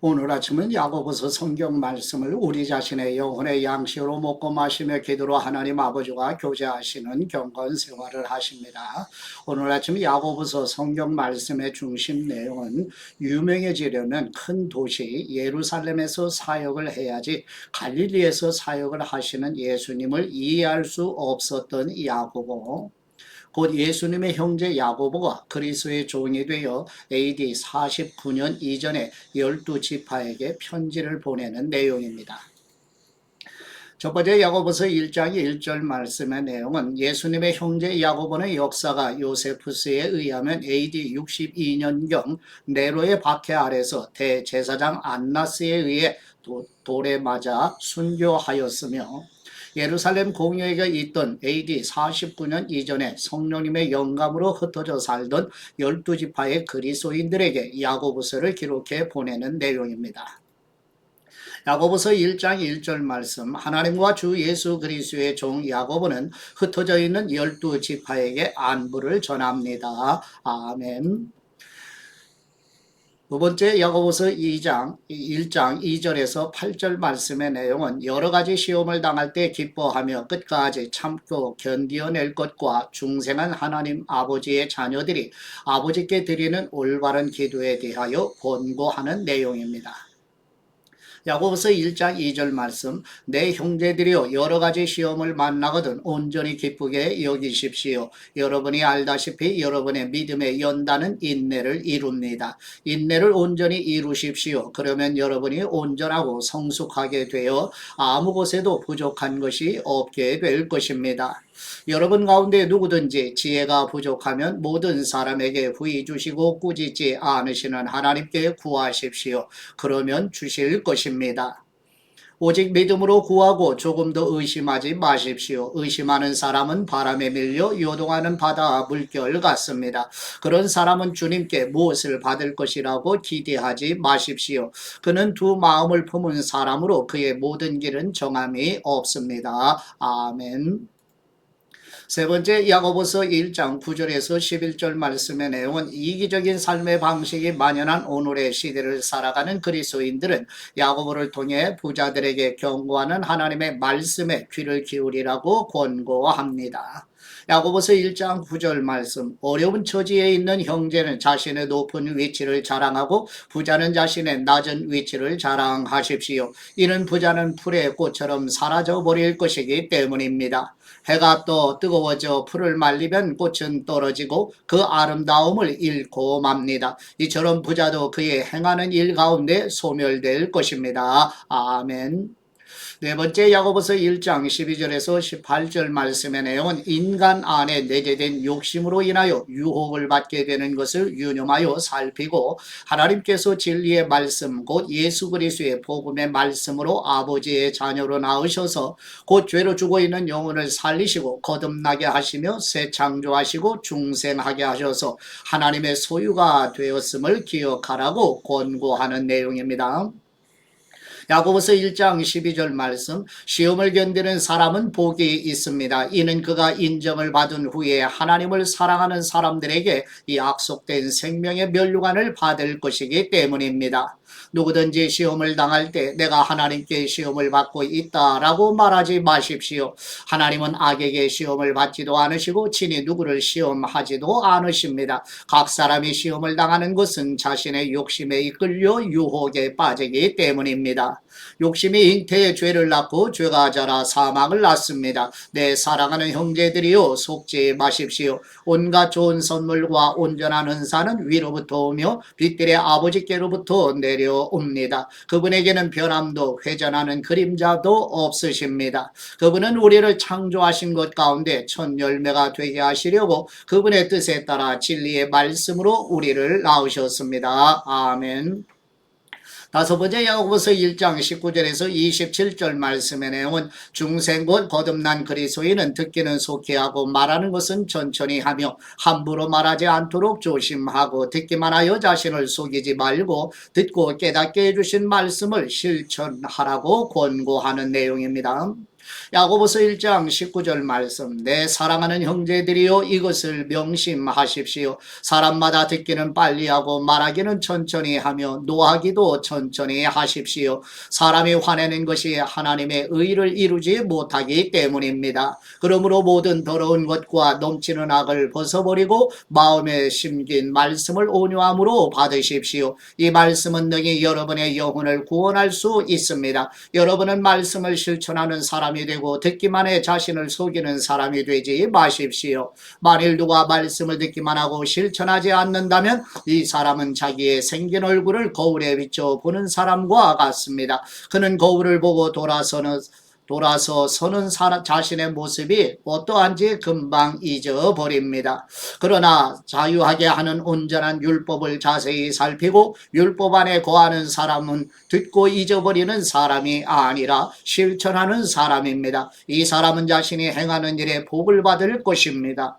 오늘 아침은 야고보서 성경 말씀을 우리 자신의 영혼의 양식으로 먹고 마시며 기도로 하나님 아버지와 교제하시는 경건 생활을 하십니다. 오늘 아침 야고보서 성경 말씀의 중심 내용은 유명해지려면 큰 도시 예루살렘에서 사역을 해야지 갈릴리에서 사역을 하시는 예수님을 이해할 수 없었던 야고보 곧 예수님의 형제 야고보가 그리스도의 종이 되어 AD 49년 이전에 열두 지파에게 편지를 보내는 내용입니다. 첫 번째 야고보서 1장 1절 말씀의 내용은 예수님의 형제 야고보의 역사가 요세푸스에 의하면 AD 62년경 네로의 박해 아래서 대제사장 안나스에 의해 돌에 맞아 순교하였으며 예루살렘 공회가 있던 AD 49년 이전에 성령님의 영감으로 흩어져 살던 열두 지파의 그리스도인들에게 야고보서를 기록해 보내는 내용입니다. 야고보서 1장 1절 말씀 하나님과 주 예수 그리스도의 종 야고보는 흩어져 있는 열두 지파에게 안부를 전합니다. 아멘. 두 번째 야고보서 2장 1장 2절에서 8절 말씀의 내용은 여러 가지 시험을 당할 때 기뻐하며 끝까지 참고 견디어낼 것과 중생한 하나님 아버지의 자녀들이 아버지께 드리는 올바른 기도에 대하여 권고하는 내용입니다. 야고보서 1장 2절 말씀 내 형제들이여 여러 가지 시험을 만나거든 온전히 기쁘게 여기십시오. 여러분이 알다시피 여러분의 믿음의 연단은 인내를 이룹니다. 인내를 온전히 이루십시오. 그러면 여러분이 온전하고 성숙하게 되어 아무 곳에도 부족한 것이 없게 될 것입니다. 여러분 가운데 누구든지 지혜가 부족하면 모든 사람에게 부이 주시고 꾸짖지 않으시는 하나님께 구하십시오. 그러면 주실 것입니다. 오직 믿음으로 구하고 조금 더 의심하지 마십시오. 의심하는 사람은 바람에 밀려 요동하는 바다 물결 같습니다. 그런 사람은 주님께 무엇을 받을 것이라고 기대하지 마십시오. 그는 두 마음을 품은 사람으로 그의 모든 길은 정함이 없습니다. 아멘. 세 번째 야고보서 1장 9절에서 11절 말씀의 내용은 이기적인 삶의 방식이 만연한 오늘의 시대를 살아가는 그리스도인들은 야고보를 통해 부자들에게 경고하는 하나님의 말씀에 귀를 기울이라고 권고합니다. 야고보서 1장 9절 말씀 어려운 처지에 있는 형제는 자신의 높은 위치를 자랑하고 부자는 자신의 낮은 위치를 자랑하십시오. 이는 부자는 풀의 꽃처럼 사라져 버릴 것이기 때문입니다. 해가 또 뜨거워져 풀을 말리면 꽃은 떨어지고 그 아름다움을 잃고 맙니다. 이처럼 부자도 그의 행하는 일 가운데 소멸될 것입니다. 아멘. 네 번째 야고보서 1장 12절에서 18절 말씀의 내용은 인간 안에 내재된 욕심으로 인하여 유혹을 받게 되는 것을 유념하여 살피고 하나님께서 진리의 말씀 곧 예수 그리스도의 복음의 말씀으로 아버지의 자녀로 낳으셔서 곧 죄로 죽어 있는 영혼을 살리시고 거듭나게 하시며 새 창조하시고 중생하게 하셔서 하나님의 소유가 되었음을 기억하라고 권고하는 내용입니다. 야고보서 1장 12절 말씀 시험을 견디는 사람은 복이 있습니다. 이는 그가 인정을 받은 후에 하나님을 사랑하는 사람들에게 이 약속된 생명의 면류관을 받을 것이기 때문입니다. 누구든지 시험을 당할 때 내가 하나님께 시험을 받고 있다라고 말하지 마십시오. 하나님은 악에게 시험을 받지도 않으시고 친히 누구를 시험하지도 않으십니다. 각 사람이 시험을 당하는 것은 자신의 욕심에 이끌려 유혹에 빠지기 때문입니다. 욕심이 잉태의 죄를 낳고 죄가 자라 사망을 낳습니다. 내 사랑하는 형제들이요 속지 마십시오. 온갖 좋은 선물과 온전한 은사는 위로부터 오며 빛들의 아버지께로부터 내 려옵니다. 그분에게는 변함도 회전하는 그림자도 없으십니다. 그분은 우리를 창조하신 것 가운데 첫 열매가 되게 하시려고 그분의 뜻에 따라 진리의 말씀으로 우리를 낳으셨습니다. 아멘. 다섯 번째 야고보서 1장 19절에서 27절 말씀의 내용은 중생 곧 거듭난 그리스도인은 듣기는 속히 하고 말하는 것은 천천히 하며 함부로 말하지 않도록 조심하고 듣기만 하여 자신을 속이지 말고 듣고 깨닫게 해주신 말씀을 실천하라고 권고하는 내용입니다. 야고보서 1장 19절 말씀 내 사랑하는 형제들이여 이것을 명심하십시오. 사람마다 듣기는 빨리 하고 말하기는 천천히 하며 노하기도 천천히 하십시오. 사람이 화내는 것이 하나님의 의를 이루지 못하기 때문입니다. 그러므로 모든 더러운 것과 넘치는 악을 벗어버리고 마음에 심긴 말씀을 온유함으로 받으십시오. 이 말씀은 능히 여러분의 영혼을 구원할 수 있습니다. 여러분은 말씀을 실천하는 사람이 되고 듣기만 해 자신을 속이는 사람이 되지 마십시오. 만일 누가 말씀을 듣기만 하고 실천하지 않는다면 이 사람은 자기의 생긴 얼굴을 거울에 비춰 보는 사람과 같습니다. 그는 거울을 보고 돌아서는 돌아서 서는 사람 자신의 모습이 어떠한지 금방 잊어버립니다. 그러나 자유하게 하는 온전한 율법을 자세히 살피고 율법 안에 거하는 사람은 듣고 잊어버리는 사람이 아니라 실천하는 사람입니다. 이 사람은 자신이 행하는 일에 복을 받을 것입니다.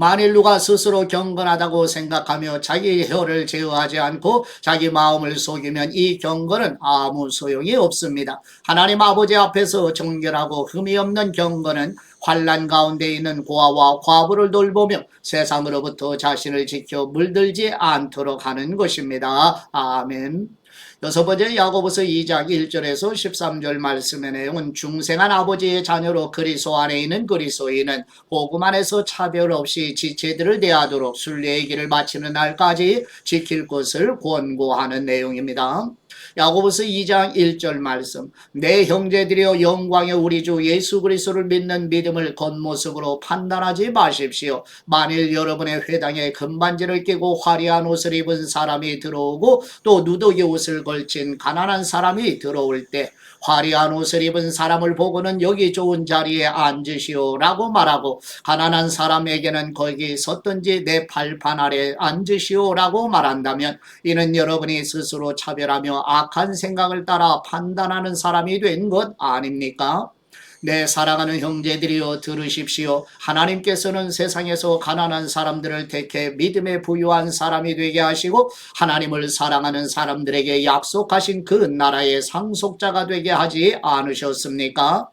만일 누가 스스로 경건하다고 생각하며 자기 혀를 제어하지 않고 자기 마음을 속이면 이 경건은 아무 소용이 없습니다. 하나님 아버지 앞에서 정결하고 흠이 없는 경건은 환란 가운데 있는 고아와 과부를 돌보며 세상으로부터 자신을 지켜 물들지 않도록 하는 것입니다. 아멘. 여섯 번째 야고보서 2장 1절에서 13절 말씀의 내용은 중생한 아버지의 자녀로 그리스도 안에 있는 그리스도인은 복음 안에서 차별 없이 지체들을 대하도록 순례의 길을 마치는 날까지 지킬 것을 권고하는 내용입니다. 야고보서 2장 1절 말씀 내 형제들이여 영광의 우리 주 예수 그리스도를 믿는 믿음을 겉모습으로 판단하지 마십시오. 만일 여러분의 회당에 금반지를 끼고 화려한 옷을 입은 사람이 들어오고 또 누더기 옷을 걸친 가난한 사람이 들어올 때 화려한 옷을 입은 사람을 보고는 여기 좋은 자리에 앉으시오라고 말하고 가난한 사람에게는 거기 섰든지 내 팔판 아래 앉으시오라고 말한다면 이는 여러분이 스스로 차별하며 악한 생각을 따라 판단하는 사람이 된 것 아닙니까? 내 사랑하는 형제들이여 들으십시오. 하나님께서는 세상에서 가난한 사람들을 택해 믿음에 부유한 사람이 되게 하시고 하나님을 사랑하는 사람들에게 약속하신 그 나라의 상속자가 되게 하지 않으셨습니까?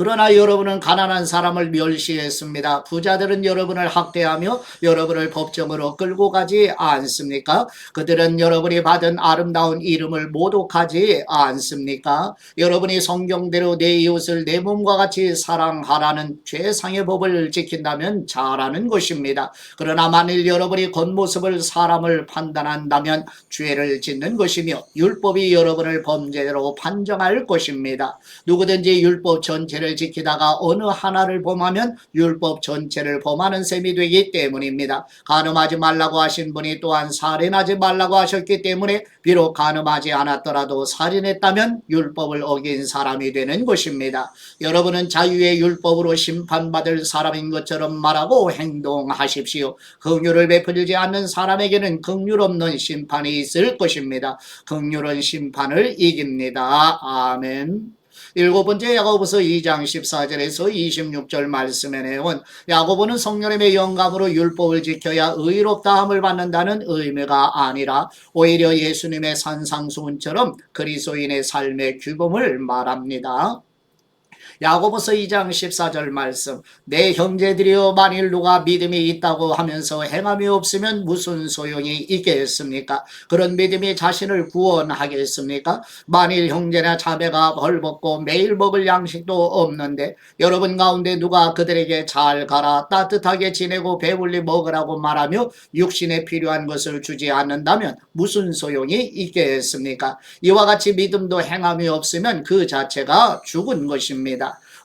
그러나 여러분은 가난한 사람을 멸시했습니다. 부자들은 여러분을 학대하며 여러분을 법정으로 끌고 가지 않습니까? 그들은 여러분이 받은 아름다운 이름을 모독하지 않습니까? 여러분이 성경대로 내 이웃을 내 몸과 같이 사랑하라는 최상의 법을 지킨다면 잘하는 것입니다. 그러나 만일 여러분이 겉모습을 사람을 판단한다면 죄를 짓는 것이며 율법이 여러분을 범죄로 판정할 것입니다. 누구든지 율법 전체를 지키다가 어느 하나를 범하면 율법 전체를 범하는 셈이 되기 때문입니다. 간음하지 말라고 하신 분이 또한 살인하지 말라고 하셨기 때문에 비록 간음하지 않았더라도 살인했다면 율법을 어긴 사람이 되는 것입니다. 여러분은 자유의 율법으로 심판받을 사람인 것처럼 말하고 행동하십시오. 긍휼을 베풀지 않는 사람에게는 긍휼 없는 심판이 있을 것입니다. 긍휼은 심판을 이깁니다. 아멘. 일곱 번째 야고보서 2장 14절에서 26절 말씀의 내용은 야고보는 성령님의 영감으로 율법을 지켜야 의롭다함을 받는다는 의미가 아니라 오히려 예수님의 산상수훈처럼 그리스도인의 삶의 규범을 말합니다. 야고보서 2장 14절 말씀 내 형제들이여 만일 누가 믿음이 있다고 하면서 행함이 없으면 무슨 소용이 있겠습니까? 그런 믿음이 자신을 구원하겠습니까? 만일 형제나 자매가 벌벗고 매일 먹을 양식도 없는데 여러분 가운데 누가 그들에게 잘 가라 따뜻하게 지내고 배불리 먹으라고 말하며 육신에 필요한 것을 주지 않는다면 무슨 소용이 있겠습니까? 이와 같이 믿음도 행함이 없으면 그 자체가 죽은 것입니다.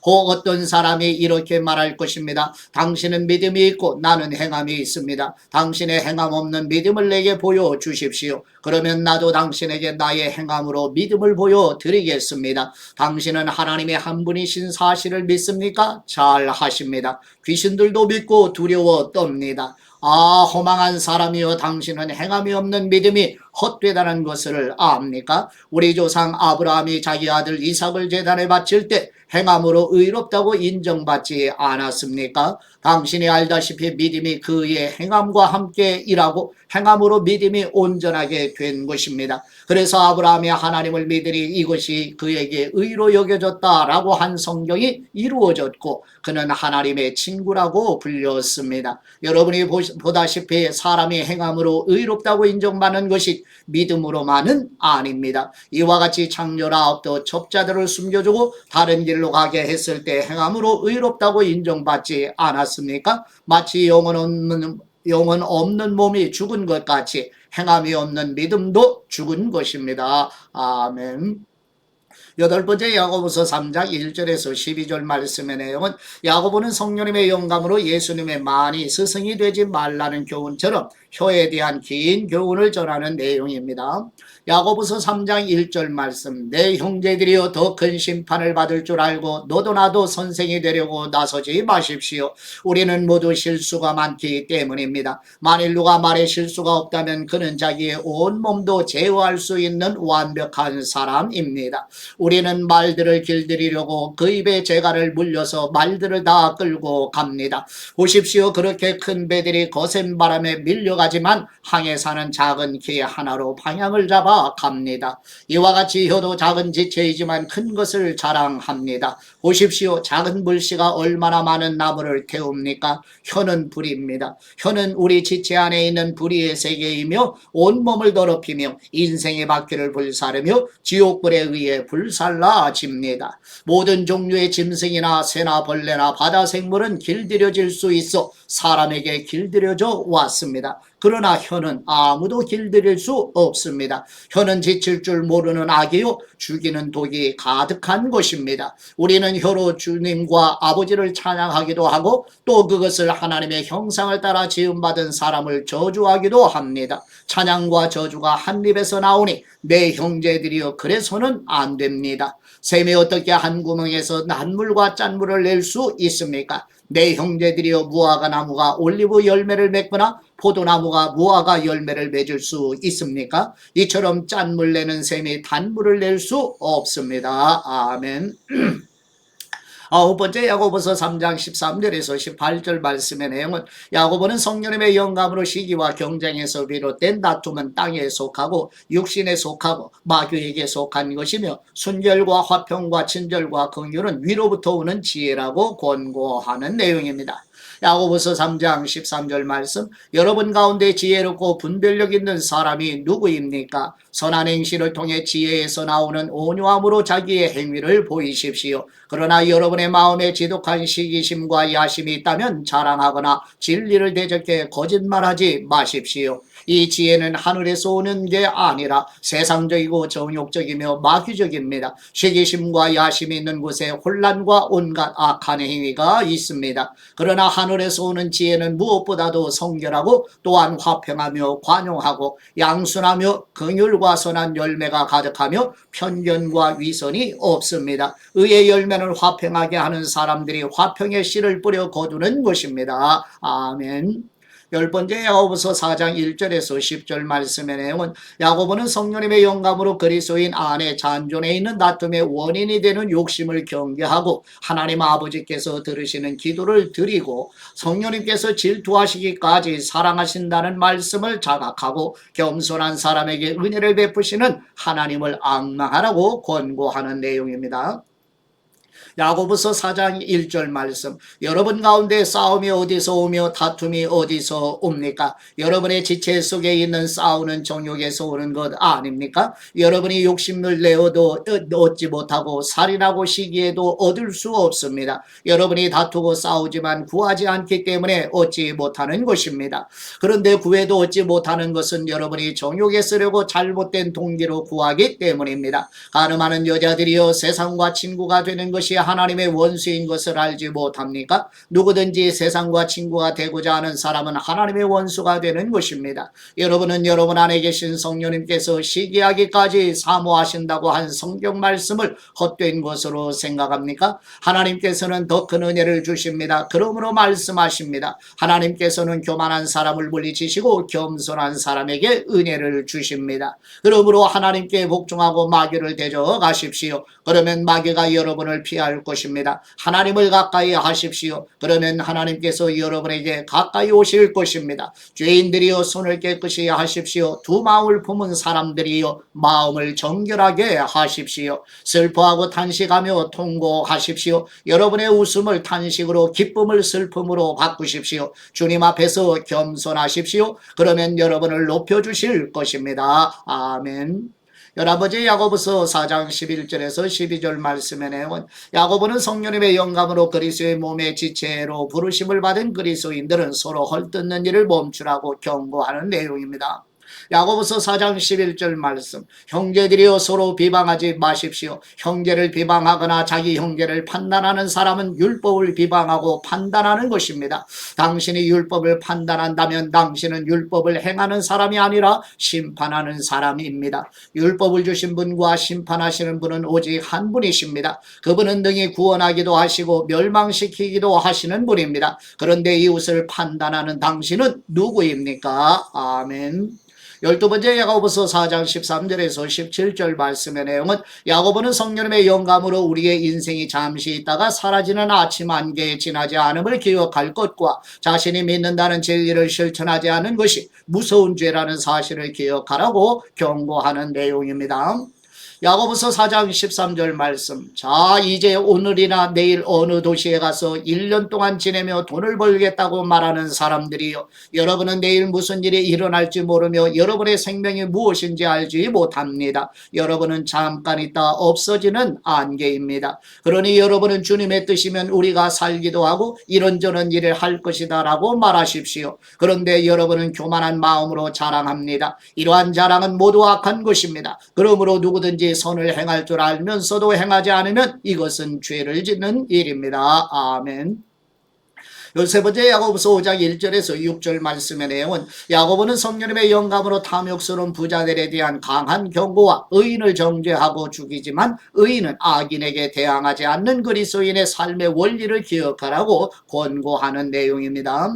혹 어떤 사람이 이렇게 말할 것입니다. 당신은 믿음이 있고 나는 행함이 있습니다. 당신의 행함 없는 믿음을 내게 보여주십시오. 그러면 나도 당신에게 나의 행함으로 믿음을 보여드리겠습니다. 당신은 하나님의 한 분이신 사실을 믿습니까? 잘 하십니다. 귀신들도 믿고 두려워 떱니다. 아, 허망한 사람이여 당신은 행함이 없는 믿음이 헛되다는 것을 압니까? 우리 조상 아브라함이 자기 아들 이삭을 재단에 바칠 때 행함으로 의롭다고 인정받지 않았습니까? 당신이 알다시피 믿음이 그의 행함과 함께 일하고 행함으로 믿음이 온전하게 된 것입니다. 그래서 아브라함이 하나님을 믿으니 이것이 그에게 의로 여겨졌다라고 한 성경이 이루어졌고 그는 하나님의 친구라고 불렸습니다. 여러분이 보다시피 사람이 행함으로 의롭다고 인정받는 것이 믿음으로만은 아닙니다. 이와 같이 창녀라 업도 첩자들을 숨겨주고 다른 길로 가게 했을 때 행함으로 의롭다고 인정받지 않았습니까? 마치 영혼 없는 영혼 없는 몸이 죽은 것 같이 행함이 없는 믿음도 죽은 것입니다. 아멘. 여덟 번째 야고보서 3장 1절에서 12절 말씀의 내용은 야고보는 성령님의 영감으로 예수님의 많이 스승이 되지 말라는 교훈처럼 혀에 대한 긴 교훈을 전하는 내용입니다. 야고보서 3장 1절 말씀 내 형제들이여 더 큰 심판을 받을 줄 알고 너도 나도 선생이 되려고 나서지 마십시오. 우리는 모두 실수가 많기 때문입니다. 만일 누가 말에 실수가 없다면 그는 자기의 온 몸도 제어할 수 있는 완벽한 사람입니다. 우리는 말들을 길들이려고 그 입에 재갈을 물려서 말들을 다 끌고 갑니다. 보십시오. 그렇게 큰 배들이 거센 바람에 밀려가 지만 항해 사는 작은 개 하나로 방향을 잡아 갑니다. 이와 같이 혀도 작은 지체이지만 큰 것을 자랑합니다. 보십시오. 작은 불씨가 얼마나 많은 나무를 태웁니까? 혀는 불입니다. 혀는 우리 지체 안에 있는 불의의 세계이며 온몸을 더럽히며 인생의 바퀴를 불사르며 지옥불에 의해 불살라집니다. 모든 종류의 짐승이나 새나 벌레나 바다 생물은 길들여질 수 있어 사람에게 길들여져 왔습니다. 그러나 혀는 아무도 길들일 수 없습니다. 혀는 지칠 줄 모르는 악이요 죽이는 독이 가득한 것입니다. 우리는 혀로 주님과 아버지를 찬양하기도 하고 또 그것을 하나님의 형상을 따라 지음받은 사람을 저주하기도 합니다. 찬양과 저주가 한 입에서 나오니 내 형제들이여 그래서는 안 됩니다. 샘이 어떻게 한 구멍에서 난물과 짠물을 낼 수 있습니까? 내 형제들이여 무화과 나무가 올리브 열매를 맺거나 포도나무가 무화과 열매를 맺을 수 있습니까? 이처럼 짠물 내는 샘이 단물을 낼 수 없습니다. 아멘. 아홉 번째 야고보서 3장 13절에서 18절 말씀의 내용은 야고보는 성령님의 영감으로 시기와 경쟁에서 비롯된 다툼은 땅에 속하고 육신에 속하고 마귀에게 속한 것이며 순결과 화평과 친절과 긍휼은 위로부터 오는 지혜라고 권고하는 내용입니다. 야고보서 3장 13절 말씀 여러분 가운데 지혜롭고 분별력 있는 사람이 누구입니까? 선한 행실을 통해 지혜에서 나오는 온유함으로 자기의 행위를 보이십시오. 그러나 여러분의 마음에 지독한 시기심과 야심이 있다면 자랑하거나 진리를 대적해 거짓말하지 마십시오. 이 지혜는 하늘에서 오는 게 아니라 세상적이고 정욕적이며 마귀적입니다. 시기심과 야심이 있는 곳에 혼란과 온갖 악한 행위가 있습니다. 그러나 하늘에서 오는 지혜는 무엇보다도 성결하고 또한 화평하며 관용하고 양순하며 긍휼과 선한 열매가 가득하며 편견과 위선이 없습니다. 의의 열매를 화평하게 하는 사람들이 화평의 씨를 뿌려 거두는 것입니다. 아멘. 열 번째 야고보서 4장 1절에서 10절 말씀의 내용은 야고보는 성령님의 영감으로 그리스도인 안에 잔존해 있는 다툼의 원인이 되는 욕심을 경계하고 하나님 아버지께서 들으시는 기도를 드리고 성령님께서 질투하시기까지 사랑하신다는 말씀을 자각하고 겸손한 사람에게 은혜를 베푸시는 하나님을 악망하라고 권고하는 내용입니다. 야고보서 4장 1절 말씀 여러분 가운데 싸움이 어디서 오며 다툼이 어디서 옵니까? 여러분의 지체 속에 있는 싸우는 정욕에서 오는 것 아닙니까? 여러분이 욕심을 내어도 얻지 못하고 살인하고 시기에도 얻을 수 없습니다. 여러분이 다투고 싸우지만 구하지 않기 때문에 얻지 못하는 것입니다. 그런데 구해도 얻지 못하는 것은 여러분이 정욕에 쓰려고 잘못된 동기로 구하기 때문입니다. 가늠하는 여자들이여 세상과 친구가 되는 것이 하나님의 원수인 것을 알지 못합니까? 누구든지 세상과 친구가 되고자 하는 사람은 하나님의 원수가 되는 것입니다. 여러분은 여러분 안에 계신 성령님께서 시기하기까지 사모하신다고 한 성경 말씀을 헛된 것으로 생각합니까? 하나님께서는 더 큰 은혜를 주십니다. 그러므로 말씀하십니다. 하나님께서는 교만한 사람을 물리치시고 겸손한 사람에게 은혜를 주십니다. 그러므로 하나님께 복종하고 마귀를 대저 가십시오. 그러면 마귀가 여러분을 피할 할 것입니다. 하나님을 가까이 하십시오. 그러면 하나님께서 여러분에게 가까이 오실 것입니다. 죄인들이여 손을 깨끗이 하십시오. 두 마음을 품은 사람들이여 마음을 정결하게 하십시오. 슬퍼하고 탄식하며 통고하십시오. 여러분의 웃음을 탄식으로 기쁨을 슬픔으로 바꾸십시오. 주님 앞에서 겸손하십시오. 그러면 여러분을 높여주실 것입니다. 아멘. 열아버지 야고보서 4장 11절에서 12절 말씀의 내용은 야고보는 성령님의 영감으로 그리스도의 몸의 지체로 부르심을 받은 그리스도인들은 서로 헐뜯는 일을 멈추라고 경고하는 내용입니다. 야고보서 4장 11절 말씀 형제들이여 서로 비방하지 마십시오. 형제를 비방하거나 자기 형제를 판단하는 사람은 율법을 비방하고 판단하는 것입니다. 당신이 율법을 판단한다면 당신은 율법을 행하는 사람이 아니라 심판하는 사람입니다. 율법을 주신 분과 심판하시는 분은 오직 한 분이십니다. 그분은 능히 구원하기도 하시고 멸망시키기도 하시는 분입니다. 그런데 이웃을 판단하는 당신은 누구입니까? 아멘. 열두 번째 야고보서 4장 13절에서 17절 말씀의 내용은 야고보는 성령님의 영감으로 우리의 인생이 잠시 있다가 사라지는 아침 안개에 지나지 않음을 기억할 것과 자신이 믿는다는 진리를 실천하지 않은 것이 무서운 죄라는 사실을 기억하라고 경고하는 내용입니다. 야고보서 4장 13절 말씀. 자, 이제 오늘이나 내일 어느 도시에 가서 1년 동안 지내며 돈을 벌겠다고 말하는 사람들이요. 여러분은 내일 무슨 일이 일어날지 모르며 여러분의 생명이 무엇인지 알지 못합니다. 여러분은 잠깐 있다 없어지는 안개입니다. 그러니 여러분은 주님의 뜻이면 우리가 살기도 하고 이런저런 일을 할 것이다 라고 말하십시오. 그런데 여러분은 교만한 마음으로 자랑합니다. 이러한 자랑은 모두 악한 것입니다. 그러므로 누구든지 선을 행할 줄 알면서도 행하지 않으면 이것은 죄를 짓는 일입니다. 아멘. 세 번째 야고보서 5장 1절에서 6절 말씀의 내용은 야고보는 성령님의 영감으로 탐욕스러운 부자들에 대한 강한 경고와 의인을 정죄하고 죽이지만 의인은 악인에게 대항하지 않는 그리스도인의 삶의 원리를 기억하라고 권고하는 내용입니다.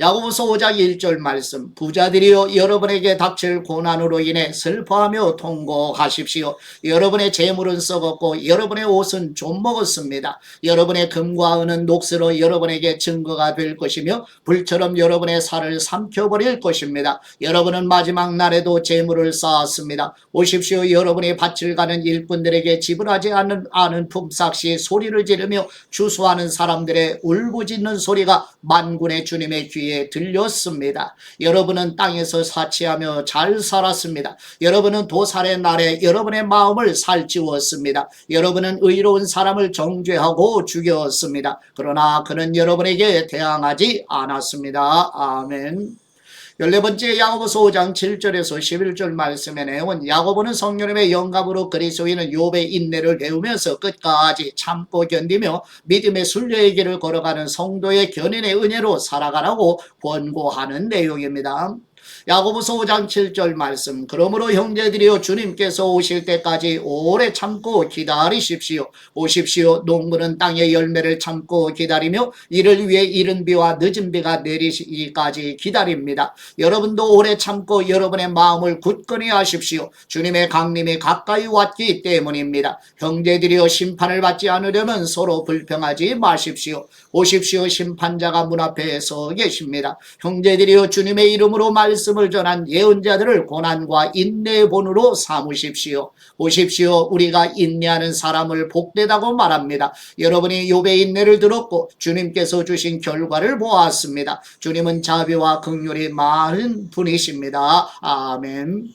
야고보서 5장 1절 말씀 부자들이여 여러분에게 닥칠 고난으로 인해 슬퍼하며 통고하십시오. 여러분의 재물은 썩었고 여러분의 옷은 좀 먹었습니다. 여러분의 금과 은은 녹슬어 여러분에게 증거가 될 것이며 불처럼 여러분의 살을 삼켜버릴 것입니다. 여러분은 마지막 날에도 재물을 쌓았습니다. 오십시오. 여러분이 밭을 가는 일꾼들에게 지불하지 않는 아는 품삯이 소리를 지르며 주소하는 사람들의 울부짖는 소리가 만군의 주님의 귀에 들렸습니다. 여러분은 땅에서 사치하며 잘 살았습니다. 여러분은 도살의 날에 여러분의 마음을 살찌웠습니다. 여러분은 의로운 사람을 정죄하고 죽였습니다. 그러나 그는 여러분에게 대항하지 않았습니다. 아멘. 열네 번째 야고보서 5장 7절에서 11절 말씀의 내용은 야고보는 성령님의 영감으로 그리스도인은 욥의 인내를 배우면서 끝까지 참고 견디며 믿음의 순례의 길을 걸어가는 성도의 견인의 은혜로 살아가라고 권고하는 내용입니다. 야고보서 5장 7절 말씀. 그러므로 형제들이여 주님께서 오실 때까지 오래 참고 기다리십시오. 오십시오. 농부는 땅의 열매를 참고 기다리며 이를 위해 이른 비와 늦은 비가 내리기까지 기다립니다. 여러분도 오래 참고 여러분의 마음을 굳건히 하십시오. 주님의 강림이 가까이 왔기 때문입니다. 형제들이여 심판을 받지 않으려면 서로 불평하지 마십시오. 오십시오. 심판자가 문 앞에 서 계십니다. 형제들이여 주님의 이름으로 말씀 말씀을 전한 예언자들을 고난과 인내의 본으로 삼으십시오. 보십시오. 우리가 인내하는 사람을 복되다고 말합니다. 여러분이 욥의 인내를 들었고 주님께서 주신 결과를 보았습니다. 주님은 자비와 긍휼이 많은 분이십니다. 아멘.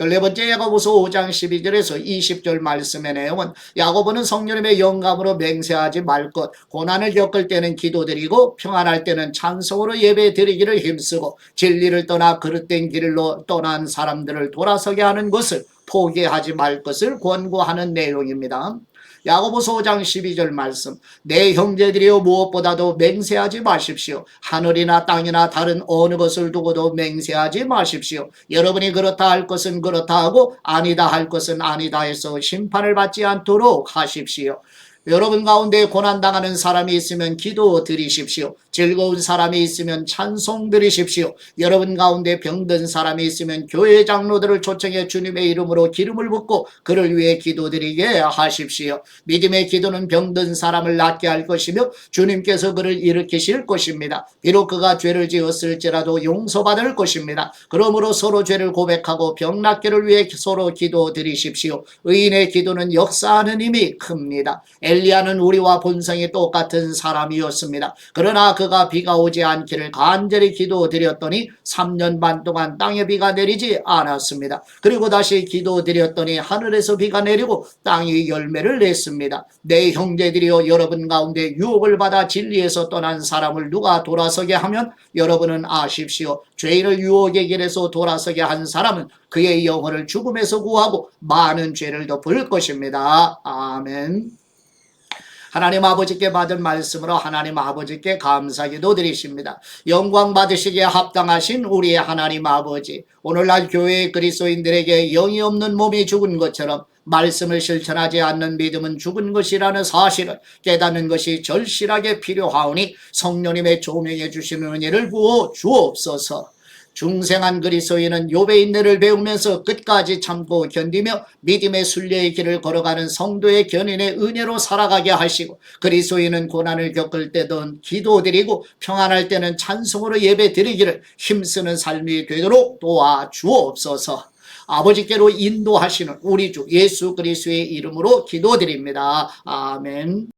열네 번째 야고보서 5장 12절에서 20절 말씀의 내용은 야고보는 성령님의 영감으로 맹세하지 말 것, 고난을 겪을 때는 기도드리고 평안할 때는 찬송으로 예배 드리기를 힘쓰고 진리를 떠나 그릇된 길로 떠난 사람들을 돌아서게 하는 것을 포기하지 말 것을 권고하는 내용입니다. 야고보서 5장 12절 말씀 내 형제들이여 무엇보다도 맹세하지 마십시오. 하늘이나 땅이나 다른 어느 것을 두고도 맹세하지 마십시오. 여러분이 그렇다 할 것은 그렇다 하고 아니다 할 것은 아니다 해서 심판을 받지 않도록 하십시오. 여러분 가운데 고난당하는 사람이 있으면 기도 드리십시오. 즐거운 사람이 있으면 찬송 드리십시오. 여러분 가운데 병든 사람이 있으면 교회 장로들을 초청해 주님의 이름으로 기름을 붓고 그를 위해 기도드리게 하십시오. 믿음의 기도는 병든 사람을 낫게 할 것이며 주님께서 그를 일으키실 것입니다. 비록 그가 죄를 지었을지라도 용서받을 것입니다. 그러므로 서로 죄를 고백하고 병 낫기를 위해 서로 기도 드리십시오. 의인의 기도는 역사하는 힘이 큽니다. 엘리야는 우리와 본성이 똑같은 사람이었습니다. 그러나 그가 비가 오지 않기를 간절히 기도 드렸더니 3년 반 동안 땅에 비가 내리지 않았습니다. 그리고 다시 기도 드렸더니 하늘에서 비가 내리고 땅이 열매를 냈습니다. 내 형제들이여 여러분 가운데 유혹을 받아 진리에서 떠난 사람을 누가 돌아서게 하면 여러분은 아십시오. 죄인을 유혹의 길에서 돌아서게 한 사람은 그의 영혼을 죽음에서 구하고 많은 죄를 덮을 것입니다. 아멘. 하나님 아버지께 받은 말씀으로 하나님 아버지께 감사기도 드리십니다. 영광 받으시기에 합당하신 우리의 하나님 아버지, 오늘날 교회의 그리스도인들에게 영이 없는 몸이 죽은 것처럼 말씀을 실천하지 않는 믿음은 죽은 것이라는 사실을 깨닫는 것이 절실하게 필요하오니 성령님의 조명해 주시는 은혜를 부어 주옵소서. 중생한 그리스도인은 욥의 인내를 배우면서 끝까지 참고 견디며 믿음의 순례의 길을 걸어가는 성도의 견인의 은혜로 살아가게 하시고 그리스도인은 고난을 겪을 때든 기도드리고 평안할 때는 찬송으로 예배 드리기를 힘쓰는 삶이 되도록 도와 주옵소서. 아버지께로 인도하시는 우리 주 예수 그리스도의 이름으로 기도드립니다. 아멘.